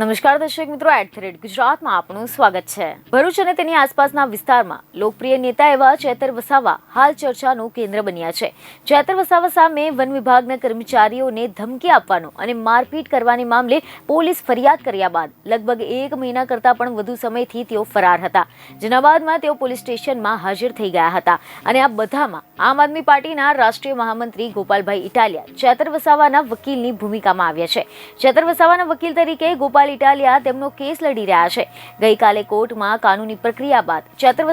નમસ્કાર દર્શક મિત્રો એટ ધ ગુજરાતમાં આપનું સ્વાગત છે. ભરૂચ અને તેની આસપાસના વિસ્તારમાં લોકપ્રિય નેતા એવા ચેતર વસાવા હાલ ચર્ચાનું કેન્દ્ર બન્યા છે. ચેતર વસાવા સામે વન વિભાગના કર્મચારીઓને ધમકી આપવાનો અને મારપીટ કરવાની મામલે પોલીસ ફરિયાદ કર્યા બાદ લગભગ એક મહિના કરતાં પણ વધુ સમયથી તેઓ ફરાર હતા. જેના બાદમાં તેઓ પોલીસ સ્ટેશનમાં હાજર થઈ ગયા હતા. અને આ બધામાં આમ આદમી પાર્ટીના રાષ્ટ્રીય મહામંત્રી ગોપાલભાઈ ઇટાલિયા, ચેતર વસાવાના વકીલની ભૂમિકામાં આવ્યા છે. ચેતર વસાવાના વકીલ તરીકે ગોપાલ ઇટાલિયા તેમનો કેસ લડી રહ્યા છે. ગઈકાલે કોર્ટમાં કાનૂની પ્રક્રિયા બાદ ચેતર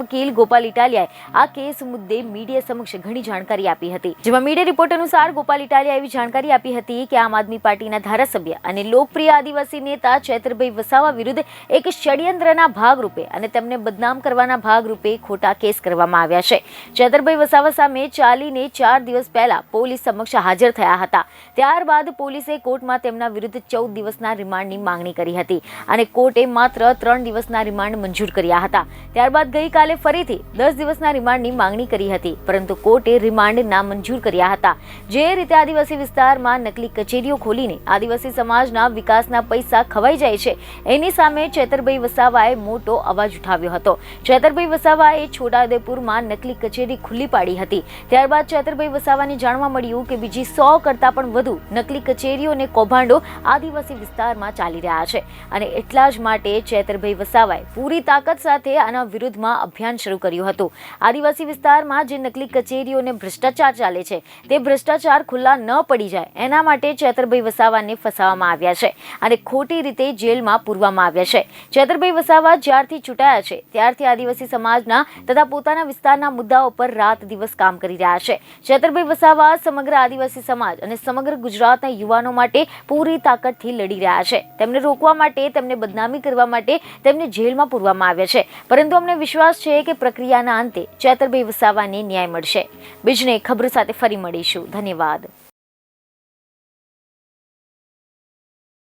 વકીલ ગોપાલ ઇટાલિયાએ આ કેસ મુદ્દે મીડિયા સમક્ષ ઘણી જાણકારી આપી હતી. જેમાં મીડિયા રિપોર્ટ અનુસાર ગોપાલ ઇટાલિયા એવી જાણકારી આપી હતી કે આમ આદમી પાર્ટીના ધારાસભ્ય અને લોકપ્રિય આદિવાસી નેતા ચૈત્રભાઈ વસાવા વિરુદ્ધ એક ષડયંત્રના ભાગરૂપે અને તેમને બદનામ કરવાના ભાગરૂપે ખોટા કેસ કરવામાં આવ્યા છે. ચેતરભાઈ વસાવા સામે ચાલીને ચાર દિવસ પહેલા પોલીસ સમક્ષ હાજર થયા હતા. ત્યારબાદ પોલીસે કોર્ટમાં તેમના વિરુદ્ધ ચૌદ દિવસના રિમાન્ડની માંગણી કરી હતી અને કોર્ટે માત્ર ત્રણ દિવસના રિમાન્ડ મંજૂર કર્યા હતા. ત્યારબાદ ગઈકાલે ફરીથી દસ દિવસના રિમાન્ડની માંગણી કરી હતી, પરંતુ કોર્ટે રિમાન્ડ ના મંજૂર કર્યા હતા. જે રીતે આદિવાસી વિસ્તારમાં નકલી કચેરીઓ ખોલીને આદિવાસી સમાજના વિકાસના પૈસા ખવાઈ જાય છે, એની સામે ચેતરભાઈ વસાવાએ મોટો અવાજ ઉઠાવ્યો હતો. ચેતરભાઈ વસાવાએ છોટાઉદેપુરમાં નકલી કચેરી ખુલ્લી પાડી હતી. ત્યારબાદ ચેતરભાઈ વસાવાને જાણવા મળ્યું કે બીજી સો કરતાં પણ વધુ નકલી કચેરીઓ અને કૌભાંડો આદિવાસી વિસ્તારમાં ચાલી રહ્યા છે અને એટલા જ માટે ચેતરભાઈ વસાવાએ પૂરી તાકાત સાથે આના વિરુદ્ધમાં અભિયાન શરૂ કર્યું હતું. આદિવાસી વિસ્તારમાં જે નકલી કચેરીઓ અને ભ્રષ્ટાચાર ચાલે છે, તે ભ્રષ્ટાચાર ખુલ્લા ન પડી જાય, એના માટે ચેતરભાઈ વસાવાને ફસાવવામાં આવ્યા છે અને ખોટી રીતે જેલમાં પૂરવામાં આવ્યા છે. ચેતરભાઈ વસાવા જ્યારથી ચૂંટાયા છે, ત્યારથી આદિવાસી સમાજના તથા પોતાના વિસ્તારના મુદ્દાઓ પર રાત દિવસ કામ કરી રહ્યા છે. ચેતરભાઈ વસાવા સમગ્ર આદિવાસી સમાજ અને સમગ્ર ગુજરાતના યુવાનો માટે પૂરી તાકાતથી લડી રહ્યા છે. તેમને રોકવા માટે, તેમને બદનામી કરવા માટે તેમને જેલમાં પૂરવામાં આવ્યા છે. પરંતુ અમને વિશ્વાસ છે કે પ્રક્રિયાના અંતે ચેતરભાઈ વસાવાને ન્યાય મળશે. બીજને ખબર સાથે ફરી મળીશું. ધન્યવાદ.